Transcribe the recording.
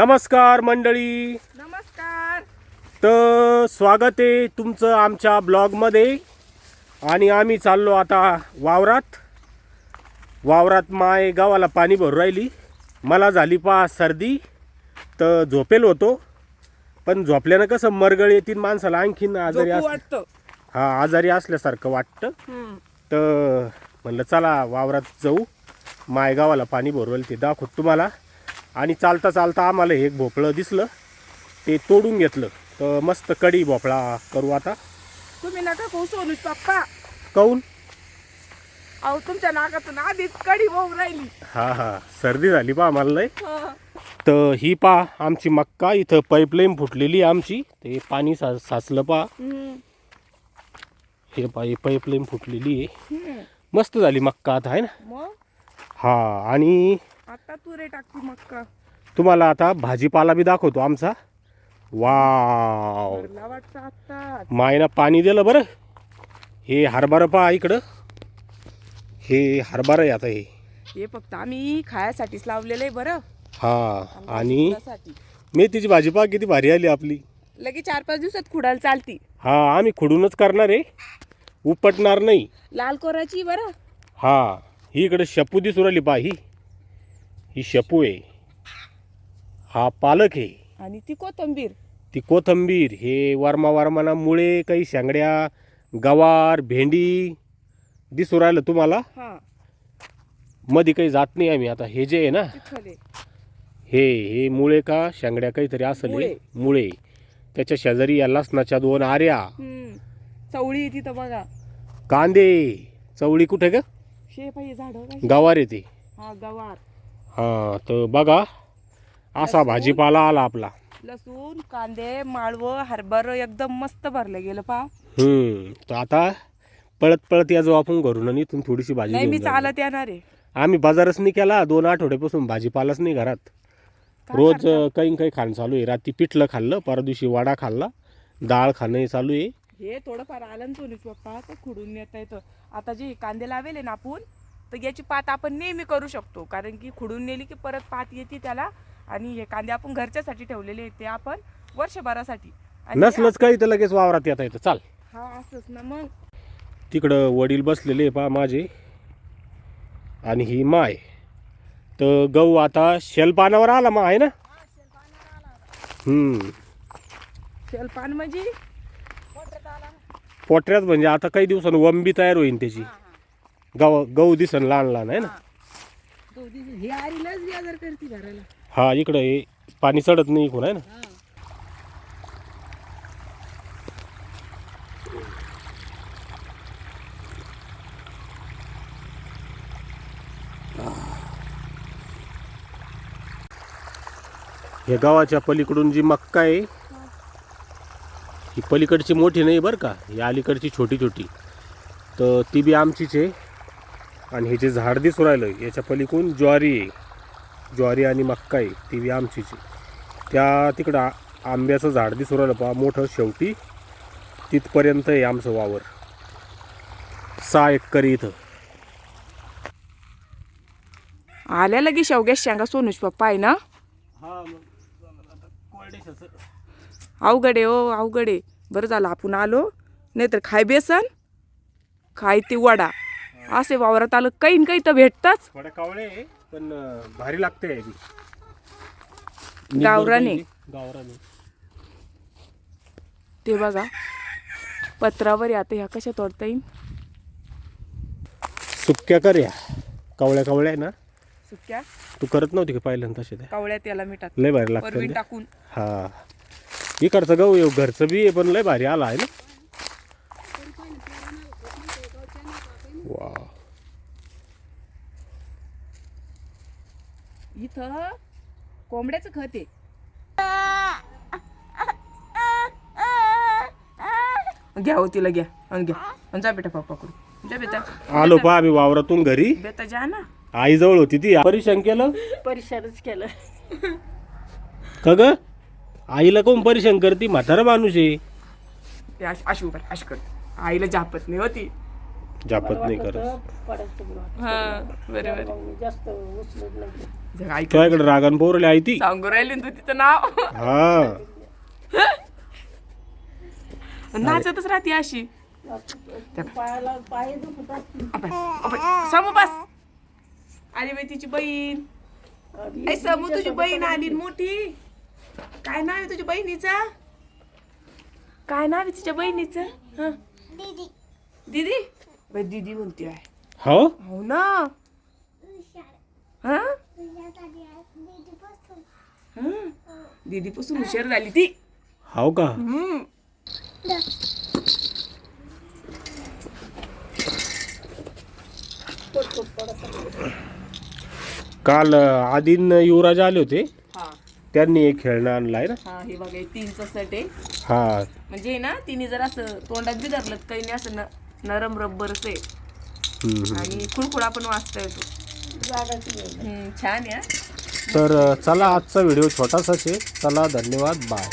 नमस्कार मंडळी. नमस्कार. तर स्वागत आहे तुमचं आमच्या ब्लॉगमध्ये. आणि आम्ही चाललो आता वावरात. वावरात माय गावाला पाणी भरू राहिली. मला झाली पा सर्दी. तर झोपेल होतो. पण झोपल्यानं कसं मरगळ येतील माणसाला आणखीन आजारी अस हा आजारी असल्यासारखं वाटतं. तर म्हणलं चला वावरात जाऊ. माय गावाला पाणी भरवलं ते दाखवत तुम्हाला. आणि चालता चालता आम्हाला एक भोपळं दिसलं. ते तोडून घेतलं. तर मस्त कढी भोपळा करू आता. तुम्ही नका खाऊ सोनूच पप्पा. काऊन? अहो तुमच्या नाकातून आधीच कडी वाहून राहिली. हा हा. सर्दी झाली पा आम्हाला लय. हं. तर ही पा आमची मक्का. इथं पाईपलाईन फुटलेली आहे आमची. ते पाणी सा साचलं पा हम्म. हे पा ही पाईपलाईन फुटलेली आहे. हम्म. मस्त झाली मक्का आता आहे ना? मग? हा आणि आता तुरे टाकती मक्का? तुम्हाला आता भाजीपाला बी दाखवतो आमचा. वाव. भरला वाटतं आता मायनं पाणी दिलं बरं. हे हरभरा पहा इकडं. हे हरभरा आहे आता हे. हे फक्त आम्ही खायासाठीच लावलेलं आहे बरं. हा आणि. मेथीची भाजी पहा किती भारी आली आपली. लगेच चार पाच दिवसात खुडायला चालती. हा आम्ही खुडूनच करणार आहे. उपटणार नाही. लाल कोराची बरं. हा ही इकडे शपू दिसू राहिली पहा ही. ही शपू आहे हा पालक आहे आणि ती कोथंबीर. ती कोथंबीर हे वारमा वारमाना मुळे काही शेंगड्या गवार भेंडी दिसू राहिलं तुम्हाला? हा. मध्ये काही जात नाही आम्ही. आता हे जे आहे ना हे. हे मुळे का? शेंगड्या काहीतरी असेल हे. मुळे. मुळे. त्याच्या शेजारी या लसणाच्या दोन आऱ्या हम्म. चवळी आहे तिथं बघा. कांदे. चवळी कुठे शेप आहे झाड. गावार येते हा गवार. हा तर बघा असा. भाजीपाला आला आपला. लसूण कांदे माळवं हरभर एकदम मस्त भरलं गेलं पा हम्म तर आता पळत पळत या जाऊ आपण घरून आणि इथून थोडीशी भाजी नाही मी घेऊन जाऊ. चालत येणार आहे. आम्ही बाजारच नाही केला दोन आठवड्यापासून भाजीपालाच नाही घरात. रोज? अं, काही न काही खाणं चालू आहे. रात्री पिठलं खाल्लं परवा दिवशी वडा खाल्ला डाळ खाणं हे चालू आहे. हे थोडंफार आलं ना सोनूच पप्पा तर खुडून नेता येतं आता जे कांदे लावेले ना आपण तर याची पात आपण नेहमी करू शकतो. कारण की खुडून नेली की परत पात येते त्याला. आणि हे कांदे आपण घरच्यासाठी ठेवलेले आहेत ते आपण वर्षभरासाठी. आणि नसलंच काही तर लगेच वावरात येता येतं. चाल. हा असंच ना मग. तिकडं वडील बसलेले पा माझे. आणि ही माय. तर गहू आता शेलपानावर आला मा आहे ना? हम्म. शेलपान म्हणजे? पोटऱ्यात म्हणजे आता काही दिवसानं वंबी तयार होईल त्याची. गव गहू दिसन लहान लहान आहे ना? हे. करते घराला. हा इकडं हे पाणी चढत नाही इकडून आहे ना? हे. गावाच्या पलीकडून जी मक्का आहे ही पलीकडची मोठी नाही बरं का ही अलीकडची छोटी छोटी तर ती बी आमचीच आहे. आणि हे जे झाड दिसू राहिलं याच्या पलीकडून ज्वारी आहे ज्वारी आणि मक्का आहे ती बी आमचीच. त्या तिकडं आ- आंब्याचं झाड दिसू राहिलं पहा मोठं शेवटी. तिथपर्यंत आहे आमचं वावर. सहा एकर इथं. आल्या लगे शेवग्या शेंगा सोनूच पप्पा आहे ना? अवघड आहे ओ अवघड आहे बरं झालं आपण आलो. नाहीतर खाय बेसन खाय ते वडा असे वावरात आलं काही काही तर भेटतच. कावळे आहे, पण अं, भारी लागते आहे ती गावरानी. गावरानी. ते बघा पत्रावर आहे आता ह्या कशा तोडता येईल सुक्या कर या. कावळ्या कावळ्या आहे ना. सुक्या? तू करत नव्हती का पहिल्यांदा तसे त्या त्याला मिठात. लय भारी लागतं परवीन. टाकून. हा. इकडचं गहू येऊ घरचं बी आहे पण लय भारी आला आहे ना. वा इथं कोंबड्याचं खत आहे. घ्या हो तिला घ्या. आणि घ्या. आणि जा बेटा पप्पाकडून. जा बेटा. आलो पहा आम्ही वावरातून घरी. बेटा जा ना. आई जवळ होती ती. परेशान केलं? परिसरच केलं. का ग? आईला कोण परेशान करती? म्हातारा माणूस आहे. ते अशी अशी उभा अशी कर आईला जापत नाही होती जापत नाही करत पडायचं बरं. हा बरोबर. मग मी जास्त उचलत नाही. ऐक तुझ्याकडे रागान पोरले आहे ती. सांगू राहिली ना तू तिचं नाव. हा. नाचतच राहते अशी. पायाला पाय दुखत असतील. समू बस. आली बाई तिची बहीण. ऐ समू तुझी बहीण आली न मोठी. काय नाव आहे तुझ्या बहिणीचं? काय नाव आहे तिच्या बहिणीचं? हं? दीदी. बाई दीदी म्हणते आहे हो? हो ना. हा? दीदी पासून हुशार झाली ती. हो का? हम्म. काल अं, आदिन युवराज आले होते. त्यांनी एक खेळणं आणलाय ना? हा हे बघा हे तीनचं सेट आहे. हा. म्हणजे ना तिने जर असं तोंडात बी धरलं तर काही नाही असं न नरम रब्बरच आहे. हम्म, हम्म. आणि खुळखुळा पण वाचता येतो. हम्म, छान आहे हा. तर अं, चला आजचा व्हिडिओ छोटासाच आहे. चला धन्यवाद. बाय.